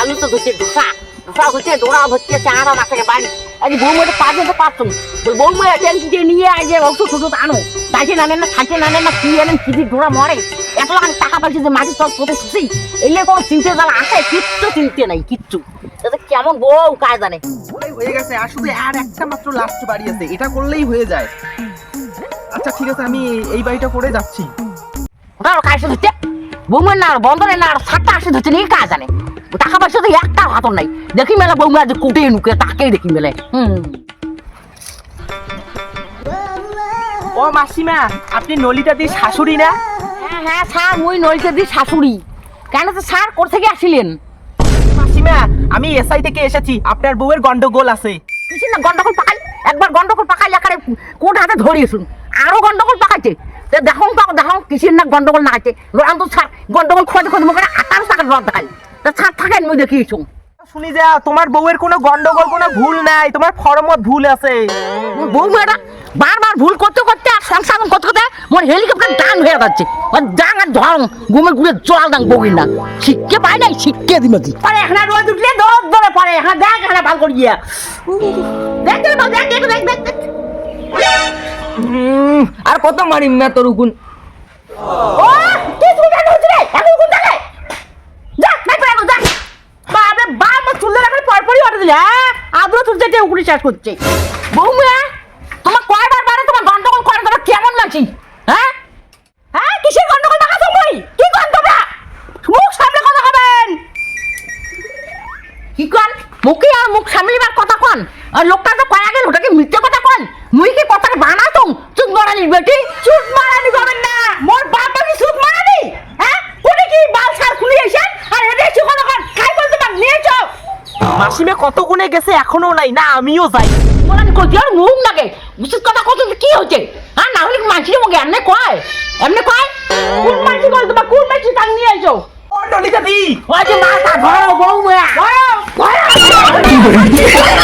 আলু তো ধরছে ধোসা ধোসা ধরছে ডোরা ধরছে চাঁদা মাথাকে বাড়ি আজ বৌমাটা পা দিতে পারছ বল বৌমা ট্যাঙ্কি নিয়ে আজ ওষুধ ছোট আনো। তাইছে নানেন না খাইছে নানেন না কি আনেন কি ডোরা মরে। এত লাখ টাকা পাইছে যে মাটি সব কোথায় খুশি এলে কোনো চিন্তা জানা আছে কিচ্ছু চিনতে নাই কিচ্ছু। কেমন বউ কাজ জানে। হয়ে গেছে আর শুধু আর একটা মাত্র লাস্ট বাড়ি আছে এটা করলেই হয়ে যায়। আচ্ছা ঠিক আছে আমি এই বাড়িটা করে যাচ্ছি। ওটা কাজ ধরছে। বৌমের না বন্দরে না সাতটা আসে ধরছে নিয়ে কাজ জানে। টাকা পয়সা তো একটা হাতর নাই। দেখি মেলা বৌমা যে কুটে নুকে তাকেই দেখি মেলে হুম। ও মাসিমা আপনি নলিতা দি শাশুড়ি না? হ্যাঁ হ্যাঁ স্যার মুই নইকে দি শাশুড়ি। কেন তো স্যার কোথা থেকে আসিলেন? মাসিমা আমি এসআই থেকে এসেছি আপনার বউয়ের গন্ডগোল আছে। কিছু না গন্ডগোল পাকাই? একবার গন্ডগোল পাকাই একারে কোট হাতে ধরিয়েছুন। আরও গন্ডগোল পাকাইছে। তো দেখো পাক দেখো কিসের না গন্ডগোল না আছে রাম তো স্যার গন্ডগোল খোঁজ খোঁজ মুখে আটার টাকার রদ দেখাই। তা স্যার থাকেন মুই শুনি। যা তোমার বউয়ের কোনো গন্ডগোল কোনো ভুল নাই তোমার ফর্মত ভুল আছে। বৌমাটা বারবার ভুল করতে করতে আর সংসার করতে করতে মোর হেলিকপ্টার ডান হয়ে যাচ্ছে। আর ডাং আর ধরং ঘুমে ঘুরে জল ডাং বগির না। শিখকে পাই নাই শিখকে দিমতি পরে এখানে উঠলে দৌড় দৌড়ে পরে এখানে দেখ এখানে ভালো করি গিয়া। দেখ দেখ দেখ দেখ দেখ আর কত মারিম না তোর উকুন। ও কি তুই কেন হচ্ছে রে এখন কোন দেখে যা নাই পারব যা বাবা বাপ মা চুলে রাখার তুই উকুড়ি চাষ করছে? বৌমা তোমার কয়বার বারে তোমার গন্ডগোল করে তোমার কেমন হ্যাঁ? হ্যাঁ কিসের গন্ডগোল টাকা তুমি কি তোমরা মুখ সামনে কথা হবেন কি মুখে আর মুখ সামলিবার কথা কন? আর লোকটা তো কয়া গেল, ওটাকে মিথ্যে কথা কন? মুই কি কথাটা বানাতো চুপ মারানি, বেটি। চুপ মারানি করবেন না। মোর বাবা কি চুপ মারানি হ্যাঁ কোনে কি বাল সার খুলে এসে আর এটা এসে কথা কন খাই বলতে পার নিয়ে যাও মাসিমে কত গুণে গেছে এখনও নাই? না আমিও যাই। বলানি কই আর মুখ লাগে। বিশেষ কথা কত কি হচ্ছে হ্যাঁ না হলে মানসির মুখে এমনি কয়? এমনি কয়? কোন মানসি বল তোমার কোন টান নিয়ে আইছো? ও নলিতা দি ওই যে মাথা ধরো বউ মেয়া ধরো। ধরো।